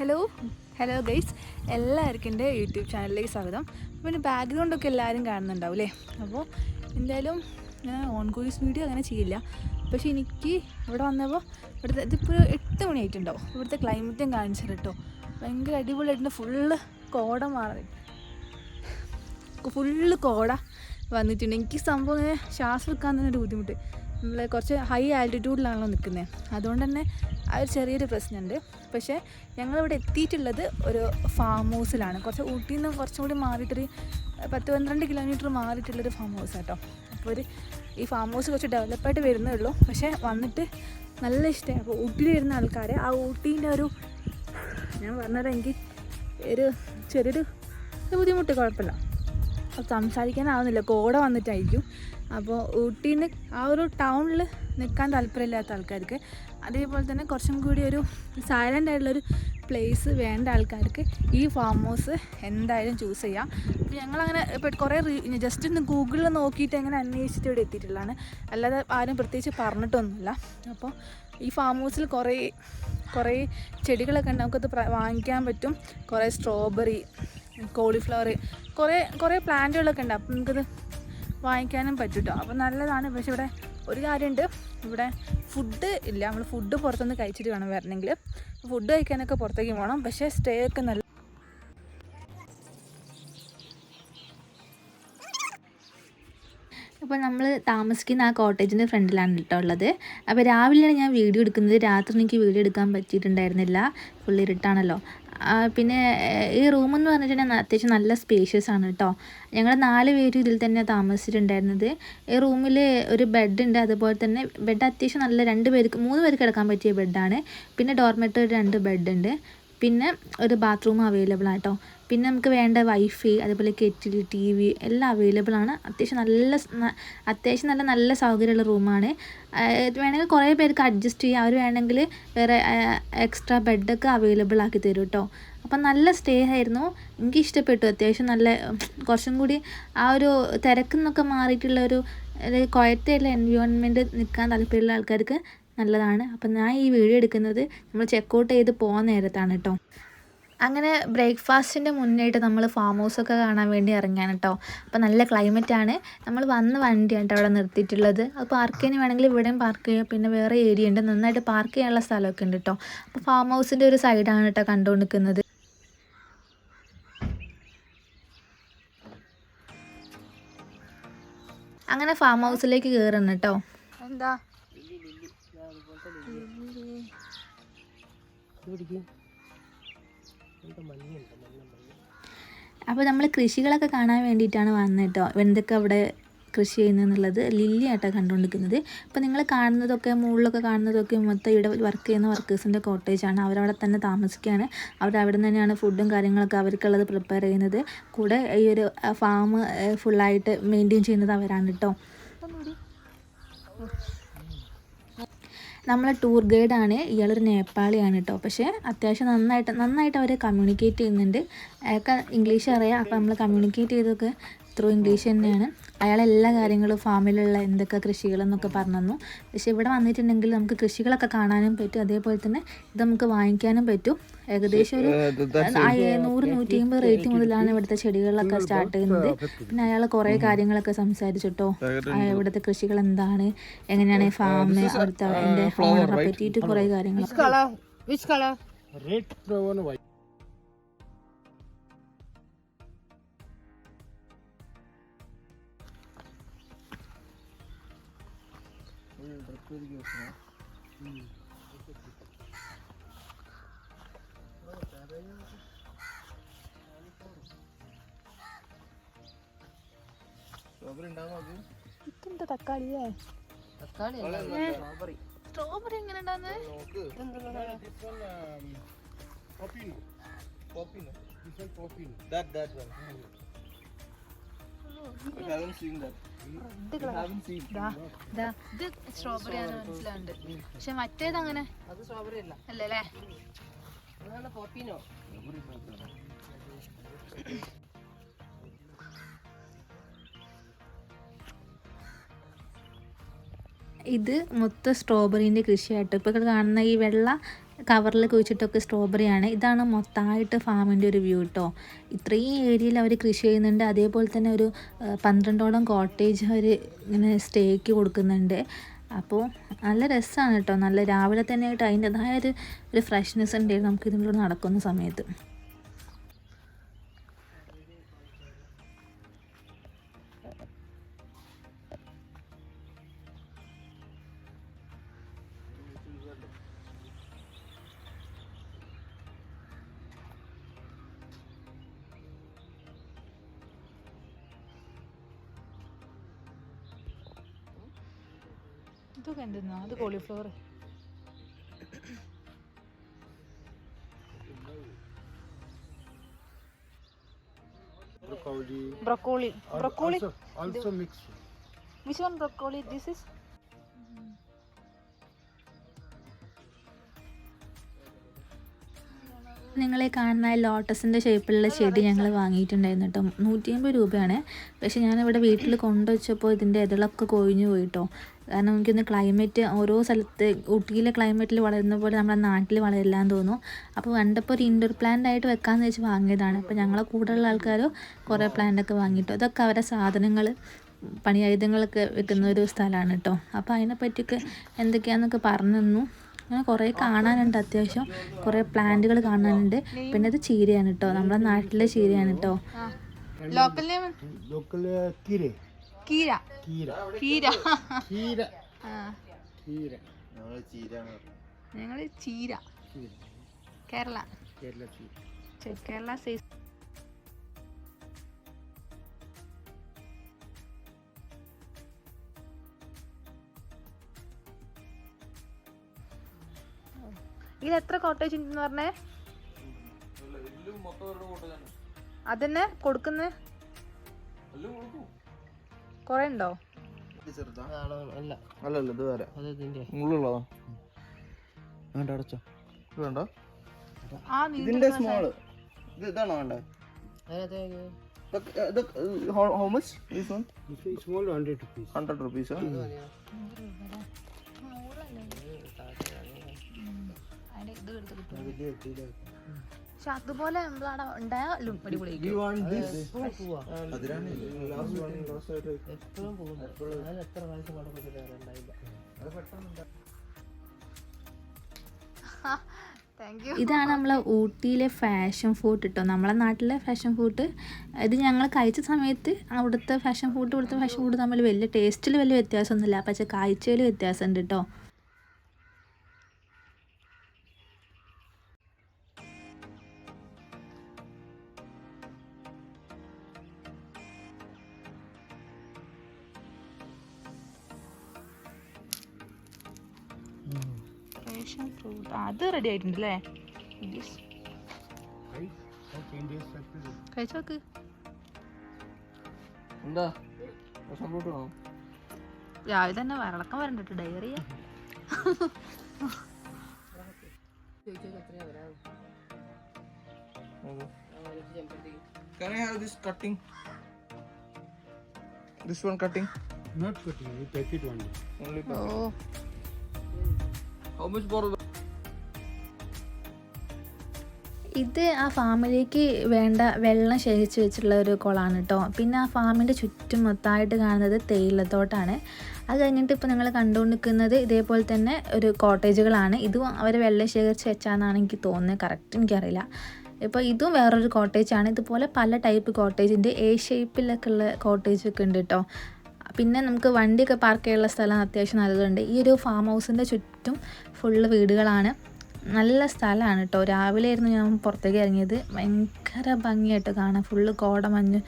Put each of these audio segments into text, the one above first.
Hello hello guys എല്ലാവർക്കും എന്റെ YouTube ചാനലിലേക്ക് സ്വാഗതം. പിന്നെ ബാക്ക്ഗ്രൗണ്ടൊക്കെ എല്ലാവരും കാണുന്നുണ്ടാവും അല്ലേ? അപ്പോൾ എന്തായാലും ഞാൻ ഓൺ കോഴ്സ് വീഡിയോ അങ്ങനെ ചെയ്യില്ല. പക്ഷേ എനിക്ക് ഇവിടെ വന്നപ്പോൾ ഇവിടുത്തെ ഇതിപ്പോൾ എട്ട് മണിയായിട്ടുണ്ടാവും. ഇവിടുത്തെ ക്ലൈമറ്റും കാണിച്ചത് കേട്ടോ. ഭയങ്കര അടിപൊളിയായിട്ടുണ്ട്. ഫുള്ള് കോട മാറി. ഫുള്ള് കോട വന്നിട്ടുണ്ട്. എനിക്ക് സംഭവം ഇങ്ങനെ ശ്വാസം വെക്കാൻ തന്നെ ഒരു ബുദ്ധിമുട്ട്. നമ്മൾ കുറച്ച് ഹൈ ആൾട്ടിറ്റ്യൂഡിലാണല്ലോ നിൽക്കുന്നത് അതുകൊണ്ട് തന്നെ ആ ഒരു ചെറിയൊരു പ്രശ്നമുണ്ട് പക്ഷേ ഞങ്ങളിവിടെ എത്തിയിട്ടുള്ളത് ഒരു ഫാം ഹൗസിലാണ് കുറച്ച് ഊട്ടിയിൽ നിന്ന് കുറച്ചും കൂടി മാറിയിട്ടൊരു പത്ത് പന്ത്രണ്ട് കിലോമീറ്റർ മാറിയിട്ടുള്ളൊരു ഫാം ഹൗസ് കേട്ടോ അപ്പോൾ ഒരു ഈ ഫാം ഹൗസ് കുറച്ച് ഡെവലപ്പായിട്ട് വരുന്നേ ഉള്ളൂ. പക്ഷേ വന്നിട്ട് നല്ല ഇഷ്ടമായി അപ്പോൾ ഊട്ടിയിൽ വരുന്ന ആൾക്കാർ ആ ഊട്ടീന്റെ ഒരു ഞാൻ പറഞ്ഞതെങ്കിൽ ഒരു ചെറിയൊരു ബുദ്ധിമുട്ട് കുഴപ്പമില്ല. സംസാരിക്കാനാവുന്നില്ല. കോട വന്നിട്ടായിരിക്കും. അപ്പോൾ ഊട്ടിയിൽ ആ ഒരു ടൗണിൽ നിൽക്കാൻ താല്പര്യമില്ലാത്ത ആൾക്കാർക്ക് അതേപോലെ തന്നെ കുറച്ചും കൂടി ഒരു സൈലന്റ് ആയിട്ടുള്ളൊരു പ്ലേസ് വേണ്ട ആൾക്കാർക്ക് ഈ ഫാം ഹൗസ് എന്തായാലും ചൂസ് ചെയ്യാം. അപ്പോൾ ഞങ്ങളങ്ങനെ ഇപ്പോൾ കുറേ ജസ്റ്റ് ഒന്ന് ഗൂഗിളിൽ നോക്കിയിട്ട് അങ്ങനെ അന്വേഷിച്ചിട്ട് ഇവിടെ എത്തിയിട്ടുള്ളതാണ്. അല്ലാതെ ആരും പ്രത്യേകിച്ച് പറഞ്ഞിട്ടൊന്നുമില്ല. അപ്പോൾ ഈ ഫാം ഹൗസിൽ കുറേ കുറേ ചെടികളൊക്കെ ഉണ്ട്. നമുക്കത് വാങ്ങിക്കാൻ പറ്റും. കുറേ സ്ട്രോബെറി കോളിഫ്ലവർ കുറേ കുറേ പ്ലാന്റുകളൊക്കെ ഉണ്ട്. അപ്പം നമുക്കത് വാങ്ങിക്കാനും പറ്റും കേട്ടോ അപ്പോൾ നല്ലതാണ്. പക്ഷേ ഇവിടെ ഒരു കാര്യമുണ്ട്. ഇവിടെ ഫുഡ് ഇല്ല. നമ്മൾ ഫുഡ് പുറത്തുനിന്ന് കഴിച്ചിട്ട് വേണം വരണമെങ്കിൽ. ഫുഡ് കഴിക്കാനൊക്കെ പുറത്തേക്ക് പോകണം. പക്ഷേ സ്റ്റേ ഒക്കെ നല്ല അപ്പോൾ നമ്മൾ താമസിക്കുന്ന ആ കോട്ടേജിന്റെ ഫ്രണ്ടിലാണ് കേട്ടോ ഉള്ളത്. അപ്പോൾ രാവിലെയാണ് ഞാൻ വീഡിയോ എടുക്കുന്നത്. രാത്രി എനിക്ക് വീഡിയോ എടുക്കാൻ പറ്റിയിട്ടുണ്ടായിരുന്നില്ല. ഫുൾ ഇരുട്ടാണല്ലോ. പിന്നെ ഈ റൂം എന്ന് പറഞ്ഞിട്ടുണ്ടെങ്കിൽ അത്യാവശ്യം നല്ല സ്പേഷ്യസ് ആണ് കേട്ടോ ഞങ്ങൾ നാല് പേര് ഇതിൽ തന്നെ താമസിച്ചിട്ടുണ്ടായിരുന്നത്. ഈ റൂമിൽ ഒരു ബെഡ് ഉണ്ട്. അതുപോലെ തന്നെ ബെഡ് അത്യാവശ്യം നല്ല രണ്ട് പേർക്ക് മൂന്ന് പേർക്ക് കിടക്കാൻ പറ്റിയ ബെഡാണ് പിന്നെ ഡോർമെറ്ററി രണ്ട് ബെഡ് ഉണ്ട്. പിന്നെ ഒരു ബാത്റൂം അവൈലബിൾ ആട്ടോ പിന്നെ നമുക്ക് വേണ്ട വൈഫൈ അതുപോലെ കെറ്റിൽ ടി വി എല്ലാം അവൈലബിൾ ആണ്. അത്യാവശ്യം നല്ല അത്യാവശ്യം നല്ല നല്ല സൗകര്യമുള്ള റൂമാണ് വേണമെങ്കിൽ കുറേ പേർക്ക് അഡ്ജസ്റ്റ് ചെയ്യാം. അവർ വേണമെങ്കിൽ വേറെ എക്സ്ട്രാ ബെഡൊക്കെ അവൈലബിൾ ആക്കി തരും കേട്ടോ അപ്പം നല്ല സ്റ്റേ ആയിരുന്നു. എനിക്ക് ഇഷ്ടപ്പെട്ടു. അത്യാവശ്യം നല്ല കുറച്ചും കൂടി ആ ഒരു തിരക്കിൽ നിന്നൊക്കെ മാറിയിട്ടുള്ള ഒരു കുഴത്തയുള്ള എൻവയോൺമെന്റ് നിൽക്കാൻ താല്പര്യമുള്ള ആൾക്കാർക്ക് നല്ലതാണ്. അപ്പം ഞാൻ ഈ വീഡിയോ എടുക്കുന്നത് നമ്മൾ ചെക്കൗട്ട് ചെയ്ത് പോകാൻ നേരത്താണ് കേട്ടോ അങ്ങനെ ബ്രേക്ക്ഫാസ്റ്റിന്റെ മുന്നായിട്ട് നമ്മൾ ഫാം ഹൗസൊക്കെ കാണാൻ വേണ്ടി ഇറങ്ങിയാണ് കേട്ടോ അപ്പോൾ നല്ല ക്ലൈമറ്റ് ആണ്. നമ്മൾ വന്ന വണ്ടിയാണ് കേട്ടോ അവിടെ നിർത്തിയിട്ടുള്ളത്. അത് പാർക്ക് ചെയ്യാൻ വേണമെങ്കിൽ ഇവിടെയും പാർക്ക് ചെയ്യാം. പിന്നെ വേറെ ഏരിയ ഉണ്ട്. നന്നായിട്ട് പാർക്ക് ചെയ്യാനുള്ള സ്ഥലമൊക്കെ ഉണ്ട് കേട്ടോ അപ്പോൾ ഫാം ഹൗസിന്റെ ഒരു സൈഡാണ് കേട്ടോ കണ്ടുകൊണ്ട് നിൽക്കുന്നത് അങ്ങനെ ഫാം ഹൗസിലേക്ക് കയറണം കേട്ടോ എന്താ? അപ്പോൾ നമ്മൾ കൃഷികളൊക്കെ കാണാൻ വേണ്ടിയിട്ടാണ് വന്നത് കേട്ടോ. എന്തൊക്കെ അവിടെ കൃഷി ചെയ്യുന്നതെന്നുള്ളത് ലില്ലി ആട്ടോ കണ്ടുകൊണ്ടിരിക്കുന്നത്. അപ്പോൾ നിങ്ങൾ കാണുന്നതൊക്കെ മുകളിലൊക്കെ കാണുന്നതൊക്കെ മൊത്തം ഇവിടെ വർക്ക് ചെയ്യുന്ന വർക്കേഴ്സിന്റെ കോട്ടേജാണ് അവരവിടെ തന്നെ താമസിക്കുകയാണ്. അവർ അവിടെ നിന്ന് തന്നെയാണ് ഫുഡും കാര്യങ്ങളൊക്കെ അവർക്കുള്ളത് പ്രിപ്പയർ ചെയ്യുന്നത്. കൂടെ ഈ ഒരു ഫാം ഫുള്ളായിട്ട് മെയിന്റെയിൻ ചെയ്യുന്നത് അവരാണ് കേട്ടോ. നമ്മളെ ടൂർ ഗൈഡാണ് ഇയാളൊരു നേപ്പാളിയാണ് കേട്ടോ പക്ഷേ അത്യാവശ്യം നന്നായിട്ട് നന്നായിട്ട് അവർ കമ്മ്യൂണിക്കേറ്റ് ചെയ്യുന്നുണ്ട്. അയാൾക്ക് ഇംഗ്ലീഷ് അറിയാം. അപ്പോൾ നമ്മൾ കമ്മ്യൂണിക്കേറ്റ് ചെയ്തൊക്കെ ത്രൂ ഇംഗ്ലീഷ് തന്നെയാണ്. അയാൾ എല്ലാ കാര്യങ്ങളും ഫാമിലുള്ള എന്തൊക്കെ കൃഷികളെന്നൊക്കെ പറഞ്ഞു തന്നു. പക്ഷേ ഇവിടെ വന്നിട്ടുണ്ടെങ്കിൽ നമുക്ക് കൃഷികളൊക്കെ കാണാനും പറ്റും. അതേപോലെ തന്നെ ഇത് നമുക്ക് വാങ്ങിക്കാനും പറ്റും. ഏകദേശം ഒരു നൂറ് നൂറ്റി അമ്പത് റേറ്റ് മുതലാണ് ഇവിടുത്തെ ചെടികളിലൊക്കെ സ്റ്റാർട്ട് ചെയ്യുന്നത്. പിന്നെ അയാൾ കുറേ കാര്യങ്ങളൊക്കെ സംസാരിച്ചിട്ടോ. ഇവിടുത്തെ കൃഷികൾ എന്താണ്? എങ്ങനെയാണ് ഫാം അവിടുത്തെ അതിന്റെ ഓണറെ പറ്റിയിട്ട് കുറേ കാര്യങ്ങൾ white. ഇതെന്താ തക്കാളിയേ തക്കാളി സ്ട്രോബെറി സ്ട്രോബെറി എങ്ങനെ ഉണ്ടാകുന്നത് ഇത് സ്ട്രോബെറി ആണ് മനസ്സിലാവുന്നുണ്ട്. പക്ഷെ മറ്റേത് അങ്ങനെ അല്ലല്ലേ? ഇത് മൊത്തം സ്ട്രോബെറിന്റെ കൃഷിയായിട്ട് ഇപ്പോൾ കാണുന്ന ഈ വെള്ള കവറിൽ കുഴിച്ചിട്ടൊക്കെ സ്ട്രോബെറിയാണ് ഇതാണ് മൊത്തമായിട്ട് ഫാമിന്റെ ഒരു വ്യൂ കേട്ടോ ഇത്രയും ഏരിയയിൽ അവർ കൃഷി ചെയ്യുന്നുണ്ട്. അതേപോലെ തന്നെ ഒരു പന്ത്രണ്ടോളം കോട്ടേജ് അവർ ഇങ്ങനെ സ്റ്റേക്ക് കൊടുക്കുന്നുണ്ട്. അപ്പോൾ നല്ല രസമാണ് കേട്ടോ നല്ല രാവിലെ തന്നെ ആയിട്ട് അതിന്റെതായ ഒരു ഒരു ഫ്രഷ്നെസ് ഉണ്ടായിരുന്നു നമുക്ക് ഇതിലൂടെ നടക്കുന്ന സമയത്ത്. ഇതൊക്കെ എന്തെന്നോ? അത് cauliflower. Broccoli. Broccoli. mixed. Which one broccoli? This is നിങ്ങളെ കാണുന്ന ലോട്ടസിന്റെ ഷേപ്പിലുള്ള ചെടി ഞങ്ങൾ വാങ്ങിയിട്ടുണ്ടായിരുന്നു കേട്ടോ. നൂറ്റി അമ്പത് രൂപയാണ്. പക്ഷേ ഞാനിവിടെ വീട്ടിൽ കൊണ്ടുവച്ചപ്പോൾ ഇതിന്റെ ഇതളൊക്കെ കൊഴിഞ്ഞു പോയിട്ടോ. കാരണം എനിക്കൊന്ന് ക്ലൈമറ്റ് ഓരോ സ്ഥലത്ത് ഊട്ടിയിലെ ക്ലൈമറ്റിൽ വളരുന്ന പോലെ നമ്മുടെ നാട്ടിൽ വളരില്ല എന്ന് തോന്നുന്നു. അപ്പോൾ കണ്ടപ്പോൾ ഒരു ഇൻഡോർ പ്ലാന്റ് ആയിട്ട് വെക്കാമെന്ന് വെച്ച് വാങ്ങിയതാണ്. അപ്പോൾ ഞങ്ങളെ കൂടെയുള്ള ആൾക്കാർ കുറേ പ്ലാന്റ് ഒക്കെ വാങ്ങിയിട്ടോ. അതൊക്കെ അവരുടെ സാധനങ്ങൾ പണിയായുധങ്ങളൊക്കെ വെക്കുന്ന ഒരു സ്ഥലമാണ് കേട്ടോ. അപ്പോൾ അതിനെപ്പറ്റിയൊക്കെ എന്തൊക്കെയാണെന്നൊക്കെ പറഞ്ഞു തന്നു. അങ്ങനെ കുറേ കാണാനുണ്ട് അത്യാവശ്യം. കുറേ പ്ലാന്റുകൾ കാണാനുണ്ട്. പിന്നെ ഇത് ചീരയാണ് കേട്ടോ നമ്മുടെ നാട്ടിലെ ചീരയാണ് കേട്ടോ. ഞങ്ങൾ ചീര. കേരള. കേരള സൈസ് ഇത് എത്ര കോട്ടേജ് ഉണ്ടെന്ന് പറഞ്ഞേ? അതന്നെ കൊടുക്കുന്നേ? കൊറേ ഉണ്ടോ? അല്ല അല്ലല്ല ഇത് വേറെ. അത് ഇതിന്റെ മുള്ളുള്ളതാ വേണ്ട അടച്ചോ. ഇത് വേണ്ട? ആ ഇതിന്റെ സ്മോൾ ഇത് ഇതാണോ വേണ്ടേ? How much hundred rupees hundred is small 100 rupees. Hundred rupees പക്ഷെ അതുപോലെ നമ്മളവിടെ അടിപൊളി എപ്പോഴും എത്ര പ്രാവശ്യം ഉണ്ടായില്ല. ഇതാണ് നമ്മളെ ഊട്ടിയിലെ ഫാഷൻ ഫുഡ് കേട്ടോ നമ്മളെ നാട്ടിലെ ഫാഷൻ ഫുഡ് ഇത് ഞങ്ങൾ കഴിച്ച സമയത്ത് അവിടുത്തെ ഫാഷൻ ഫുഡ് ഇവിടുത്തെ ഫാഷൻ ഫുഡ് തമ്മിൽ വലിയ ടേസ്റ്റിൽ വലിയ വ്യത്യാസമൊന്നുമില്ല. പക്ഷേ കാഴ്ചയിൽ വ്യത്യാസമുണ്ട് കേട്ടോ ഫാഷൻ ഫ്രൂട്ട് അത് റെഡി ആയിട്ടുണ്ട് അല്ലേ Right? Okay, India's factory. കഴിച്ചു നോക്ക് എന്താ രാവിലെ തന്നെ വരളക്കം വരണ്ട diarrhoea Can I have this cutting? This one cutting? Not cutting, you take it only. Only ഓ ഇത് ആ ഫാമിലേക്ക് വേണ്ട വെള്ളം ശേഖരിച്ച് വെച്ചിട്ടുള്ള ഒരു കുളമാണ് കേട്ടോ പിന്നെ ആ ഫാമിന്റെ ചുറ്റും മൊത്തമായിട്ട് കാണുന്നത് തേയിലത്തോട്ടാണ്. അത് കഴിഞ്ഞിട്ട് ഇപ്പോൾ നിങ്ങൾ കണ്ടുകൊണ്ടിരിക്കുന്നത് ഇതേപോലെ തന്നെ ഒരു കോട്ടേജുകളാണ്. ഇതും അവർ വെള്ളം ശേഖരിച്ച് വെച്ചാന്നാണ് എനിക്ക് തോന്നുന്നത്. കറക്റ്റ് എനിക്കറിയില്ല. ഇപ്പോൾ ഇതും വേറൊരു കോട്ടേജാണ്. ഇതുപോലെ പല ടൈപ്പ് കോട്ടേജിന്റെ എ ഷേപ്പിലൊക്കെ ഉള്ള കോട്ടേജൊക്കെ ഉണ്ട് കേട്ടോ പിന്നെ നമുക്ക് വണ്ടിയൊക്കെ പാർക്ക് ചെയ്യാനുള്ള സ്ഥലം അത്യാവശ്യം നല്ലതുണ്ട്. ഈ ഒരു ഫാം ഹൗസിന്റെ ചുറ്റും ഫുള്ള് വീടുകളാണ്. നല്ല സ്ഥലമാണ് കേട്ടോ രാവിലെ ആയിരുന്നു ഞാൻ പുറത്തേക്ക് ഇറങ്ങിയത്. ഭയങ്കര ഭംഗിയായിട്ട് കാണാൻ ഫുള്ള് കോടമഞ്ഞ്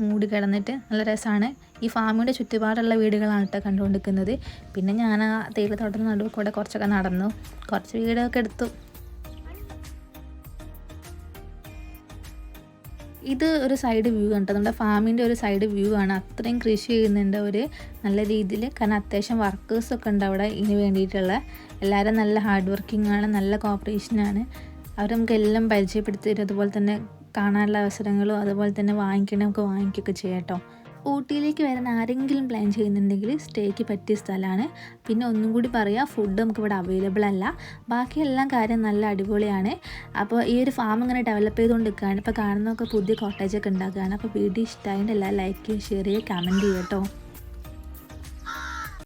മൂടി കിടന്നിട്ട് നല്ല രസമാണ് ഈ ഫാമിന്റെ ചുറ്റുപാടുള്ള വീടുകളാണ് കേട്ടോ കണ്ടുകൊണ്ടിരിക്കുന്നത്. പിന്നെ ഞാൻ ആ തേയിലത്തോട്ടത്തിന് നടുവ് കൂടെ കുറച്ചൊക്കെ നടന്നു. കുറച്ച് വീടൊക്കെ എടുത്തു. ഇത് ഒരു സൈഡ് വ്യൂ കേട്ടോ. നമ്മുടെ ഫാമിന്റെ ഒരു സൈഡ് വ്യൂ ആണ്. അത്രയും കൃഷി ചെയ്യുന്നുണ്ട് അവർ നല്ല രീതിയിൽ കാരണം അത്യാവശ്യം വർക്കേഴ്സൊക്കെ ഉണ്ട് അവിടെ ഇതിന് വേണ്ടിയിട്ടുള്ള. എല്ലാവരും നല്ല ഹാർഡ് വർക്കിംഗ് ആണ് നല്ല കോപ്പറേഷനാണ് അവർ നമുക്ക് എല്ലാം പരിചയപ്പെടുത്തി തരും. അതുപോലെ തന്നെ കാണാനുള്ള അവസരങ്ങളും അതുപോലെ തന്നെ വാങ്ങിക്കണമൊക്കെ വാങ്ങിക്കുകയൊക്കെ ചെയ്യാം കേട്ടോ. ഊട്ടിയിലേക്ക് വരാൻ ആരെങ്കിലും പ്ലാൻ ചെയ്യുന്നുണ്ടെങ്കിൽ സ്റ്റേക്ക് പറ്റിയ സ്ഥലമാണ്. പിന്നെ ഒന്നും കൂടി പറയാം ഫുഡ് നമുക്ക് ഇവിടെ അവൈലബിൾ അല്ല. ബാക്കി ബാക്കിയെല്ലാം കാര്യം നല്ല അടിപൊളിയാണ്. അപ്പോൾ ഈ ഒരു ഫാം ഇങ്ങനെ ഡെവലപ്പ് ചെയ്തുകൊണ്ട് നിൽക്കുകയാണ് ഇപ്പോൾ കാണുന്നതൊക്കെ പുതിയ കോട്ടേജൊക്കെ ഉണ്ടാക്കുകയാണ്. അപ്പോൾ വീഡിയോ ഇഷ്ടമായിട്ട് എല്ലാം ലൈക്ക് ചെയ്യുക ഷെയർ ചെയ്യുക കമന്റ് ചെയ്യുക കേട്ടോ.